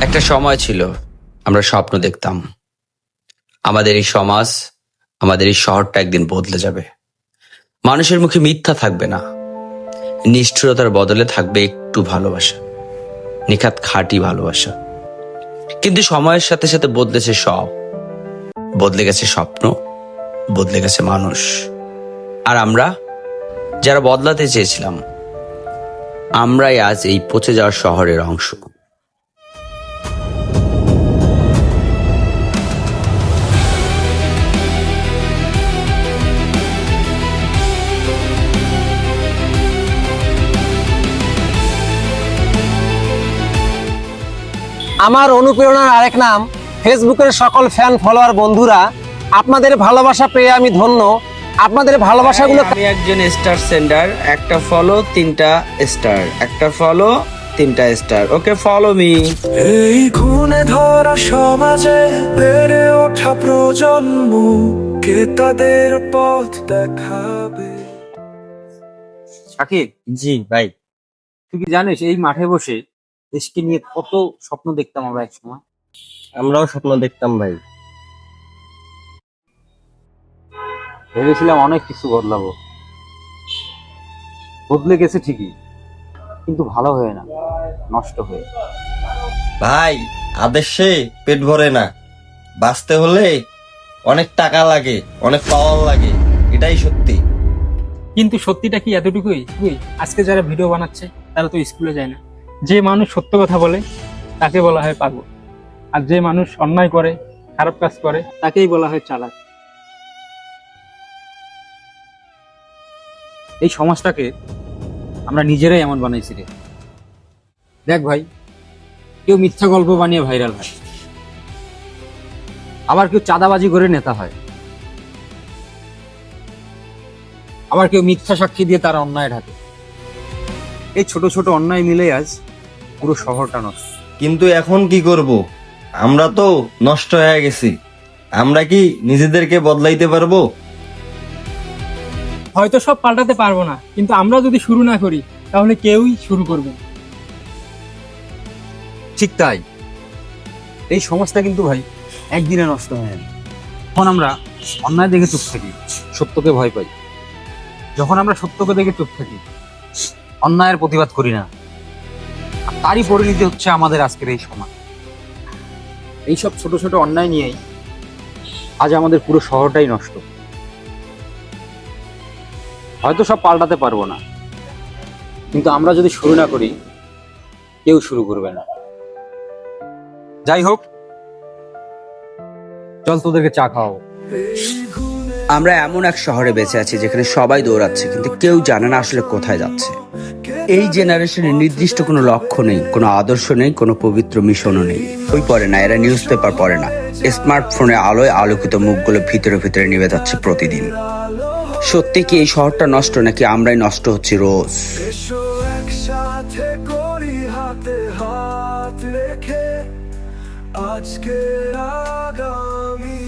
একটা সময় ছিল, আমরা স্বপ্ন দেখতাম। আমাদের এই সমাজ, আমাদের এই শহরটা একদিন বদলে যাবে। মানুষের মুখে মিথ্যা থাকবে না। নিষ্ঠুরতার বদলে থাকবে একটু ভালোবাসা। নিখাত খাঁটি ভালোবাসা। কিন্তু সময়ের সাথে সাথে বদলেছে সব। বদলে গেছে স্বপ্ন, বদলে গেছে মানুষ। আর আমরা, যারা বদলাতে চেয়েছিলাম, আমরাই আজ এই পচে যাওয়ার শহরের অংশ। আমার অনুপ্রেরণার আরেক নাম ফেসবুকের সকল ফ্যান ফলোয়ার বন্ধুরা আপনাদের ভালোবাসা পেয়ে আমি ধন্য। আপনাদের ভালোবাসাগুলো আমি একজন স্টার সেন্ডার একটা ফলো তিনটা স্টার একটা ফলো তিনটা স্টার ওকে ফলো মি এই খুনে ধরা সমাজে বেড়ে ওঠা প্রজন্ম কে তাদের পথ দেখাবে? শাকিব জি ভাই। তুই কি জানিস এই মাঠে বসে দেশকে নিয়ে কত স্বপ্ন দেখতাম আমরা একসময়। আমরাও স্বপ্ন দেখতাম ভাই। ভেবেছিলাম অনেক কিছু বদলাবো। বদলে গেছে ঠিকই কিন্তু ভালো হয়ে না নষ্ট হয়ে। ভাই আদেশে পেট ভরে না। বাঁচতে হলে অনেক টাকা লাগে অনেক পাওয়ার লাগে এটাই সত্যি। কিন্তু সত্যিটা কি এতটুকুই? আজকে যারা ভিডিও বানাচ্ছে তারা তো স্কুলে যায় না। যে মানুষ সত্য কথা বলে, তাকে বলা হয় পাগল। আর যে মানুষ অন্যায় করে, খারাপ কাজ করে, তাকেই বলা হয় চালাক। এই সমাজটাকে আমরা নিজেরাই এমন বানাইছি রে। দেখ ভাই, কেউ মিথ্যা গল্প বানিয়ে ভাইরাল হয়। আবার কেউ চাঁদাবাজি করে নেতা হয়। আবার কেউ মিথ্যা সাক্ষী দিয়ে তার অন্যায় ঢাকে। এই ছোট ছোট অন্যায় মিলে আজ পুরো শহরটা নষ্ট। কিন্তু এখন কি করব? আমরা তো নষ্ট হয়ে গেছি। আমরা কি নিজেদেরকে বদলাইতে পারব? হয়তো সব পাল্টাতে পারব না কিন্তু আমরা যদি শুরু না করি তাহলে কেউই শুরু করবে না। ঠিক তাই। এই সমাজটা কিন্তু ভাই একদিনে নষ্ট হয়ে যাবে। যখন আমরা অন্যায় দেখে চুপ থাকি সত্যকে ভয় পাই। যখন আমরা সত্যকে দেখে চুপ থাকি অন্যায়ের প্রতিবাদ করি না। তারই পরিণতি হচ্ছে আমাদের আজকের এই সমাজ এইসব ছোট ছোট অন্যায় নিয়েই আজ আমাদের পুরো শহরটাই নষ্ট। হয়তো সব পাল্টাতে পারব না কিন্তু আমরা যদি শুরু না করি কেউ শুরু করবে না। যাই হোক চল তোদেরকে চা খাওয়াবো। আমরা এমন এক শহরে বেঁচে আছি যেখানে সবাই দৌড়াচ্ছে কিন্তু কেউ জানে না আসলে কোথায় যাচ্ছে। এই জেনারেশনের নির্দিষ্ট কোনো লক্ষ্য নেই, কোনো আদর্শ নেই, কোনো পবিত্র মিশনও নেই। বই পড়ে না, এরা নিউজ পেপার পড়ে না। স্মার্টফোনে আলোয় আলোকিত মুখগুলো ভিতরে ভিতরে নিভে যাচ্ছে প্রতিদিন। সত্যি কি এই শহরটা নষ্ট, নাকি আমরাই নষ্ট হচ্ছি রোজ? আজকে আগামী